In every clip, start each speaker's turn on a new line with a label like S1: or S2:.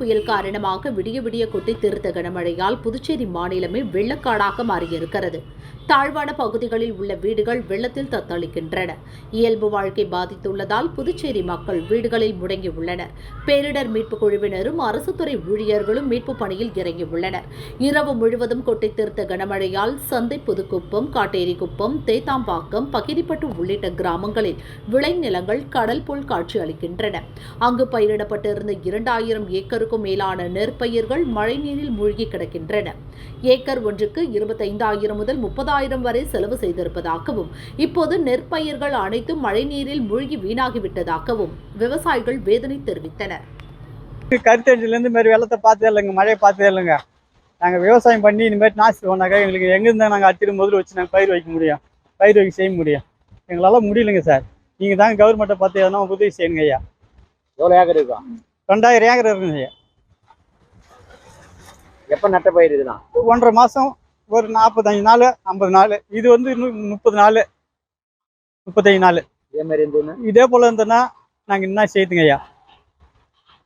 S1: புயல் காரணமாக விடிய விடிய கொட்டி திருத்த கனமழையால் புதுச்சேரி மாநிலமே வெள்ளக்காடாக மாறியிருக்கிறது. தாழ்வான பகுதிகளில் உள்ள வீடுகள் வெள்ளத்தில் தத்தளிக்கின்றன. இயல்பு வாழ்க்கை பாதித்துள்ளதால் புதுச்சேரி மக்கள் வீடுகளில் முடங்கியுள்ளனர். பேரிடர் மீட்பு குழுவினரும் அரசு துறை ஊழியர்களும் மீட்பு பணியில் இறங்கியுள்ளனர். இரவு முழுவதும் கொட்டி திருத்த கனமழையால் சந்தை புதுக்குப்பம் காட்டேரிக்குப்பம் தேத்தாம்பாக்கம் பகிரிப்பட்டு உள்ளிட்ட கிராமங்களில் விளைநிலங்கள் கடல் போல் காட்சி அளிக்கின்றன அங்கு பயிரிடப்பட்டிருந்த இரண்டாயிரம் ஏக்கருக்கு ஏக்கருக்கும் மேலான நெற்பயிர்கள் மழைநீரில் மூழ்கி கிடக்கின்றன. ஏக்கர் ஒன்றுக்கு இருபத்தைந்தாயிரம் முதல் முப்பதாயிரம் வரை செலவு செய்திருப்பதாகவும் இப்போது நெற்பயிர்கள் அனைத்தும் மழைநீரில் மூழ்கி வீணாகிவிட்டதாகவும் விவசாயிகள் வேதனை தெரிவித்தனர்.
S2: கருத்தடியிலேருந்து இந்த மாதிரி வெள்ளத்தை பார்த்ததே இல்லைங்க மழையை பார்த்ததே இல்லைங்க. நாங்கள் விவசாயம் பண்ணி இந்த மாதிரி நாசி போனாக்கா எங்களுக்கு எங்கேருந்து நாங்கள் அத்திரு முதல்ல வச்சு நாங்கள் பயிர் வைக்க முடியும் பயிர் வைக்க செய்ய முடியும். எங்களால் முடியலைங்க சார். நீங்கள் தாங்க கவர்மெண்ட்டை பார்த்து எதனா உதவி செய்யுங்க ஐயா.
S3: எவ்வளோ ஏக்கர் இருக்கும்?
S2: ரெண்டாயிரம் ஏக்கர் இருக்குங்க ஐயா.
S3: எப்போ நட்ட பயிர் இதுதான்
S2: ஒன்றரை மாதம் ஒரு நாற்பத்தஞ்சு நாள் ஐம்பது நாள். இது வந்து இன்னும் முப்பது நாள். முப்பத்தஞ்சு நாள்.
S3: இதே மாதிரி இருந்ததுன்னா?
S2: இதே போல் இருந்ததுன்னா நாங்கள் என்ன செய்யுதுங்க ஐயா.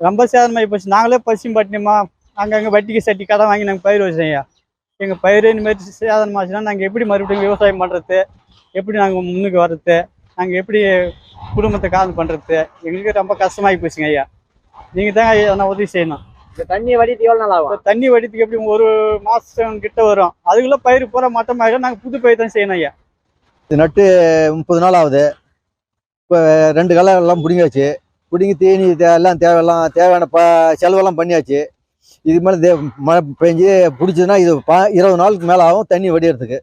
S2: ரொம்ப சேதமாகி போச்சு. நாங்களே பசியும் பட்டினியமா அங்கங்கே வட்டிக்கு சட்டி கடன் வாங்கி நாங்கள் பயிர் வச்சோம் ஐயா. எங்கள் பயிர் இந்த மாதிரி சேதமாச்சுன்னா நாங்கள் எப்படி மறுபடியும் விவசாயம் பண்ணுறது எப்படி நாங்கள் முன்னுக்கு வர்றது? நாங்கள் எப்படி குடும்பத்தை காதல் பண்ணுறது எங்களுக்கு ரொம்ப கஷ்டமாகி போச்சுங்க ஐயா. நீங்கள் தான் ஐயா எதனா உதவி செய்யணும்.
S3: தண்ணி வடித்து எவ்வளோ நாள் ஆகும்?
S2: தண்ணி வடித்துக்கு எப்படி ஒரு மாதம் கிட்ட வரும். அதுக்குள்ளே பயிர் பூரா மட்டமாயிடும் நாங்கள் புது பயிர் தான் செய்யணும் ஐயா.
S4: இது நட்டு முப்பது நாள் ஆகுது. இப்போ ரெண்டு களை எல்லாம் பிடுங்கியாச்சு. பிடுங்கி தீனி தே- எல்லாம் தேவையெல்லாம் தேவையான ப செலவெல்லாம் பண்ணியாச்சு. இது மேலே தே மழை பெஞ்சு பிடிச்சதுன்னா இது பா இருபது நாளுக்கு மேலே ஆகும் தண்ணி வடிகிறதுக்கு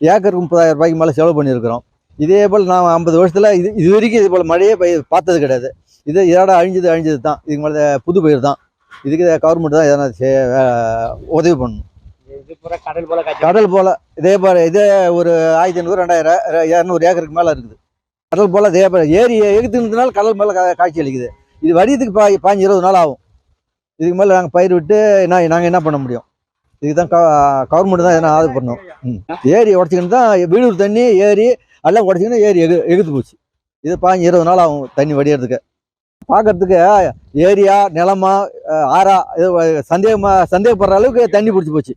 S4: ஏக்கருக்கு முப்பதாயிரம் ரூபாய்க்கு மேலே செலவு பண்ணியிருக்கிறோம். இதே போல் நான் ஐம்பது வருஷத்தில் இது இது வரைக்கும் இது போல் மழையே பெய்ய பார்த்தது கிடையாது. இது இதோட அழிஞ்சது அழிஞ்சது தான் இதுக்கு மேலே புது பயிர் தான். இதுக்கு கவர்மெண்ட் தான் எதனா உதவி பண்ணணும்.
S3: கடல் போல காய்ச்சி
S4: கடல் போல இதே போல இதே ஒரு ஆயிரத்தி ஐநூறு ரெண்டாயிரம் இரநூறு ஏக்கருக்கு மேல இருக்குது. கடல் போல இதே போல ஏரி எகுத்துனதுனால கடல் மேல காட்சி அளிக்குது. இது வடியத்துக்கு பா பாஞ்சு இருபது நாள் ஆகும். இதுக்கு மேல நாங்கள் பயிர் விட்டு என்ன நாங்கள் என்ன பண்ண முடியும்? இதுக்கு தான் கவர்மெண்ட் தான் எதனா ஆதரவு பண்ணணும். ம். ஏரி உடச்சிக்கிட்டு தான் வீடூர் தண்ணி ஏரி எல்லாம் உடச்சிக்கின்னு ஏரி எகு எகுத்து போச்சு. இது பாஞ்சு இருபது நாள் ஆகும் தண்ணி வடிகிறதுக்கு பார்க்கறதுக்கு ஏரியா நிலமா ஆறா சந்தேகமா சந்தேகப்படுற அளவுக்கு தண்ணி பிடிச்சி போச்சு.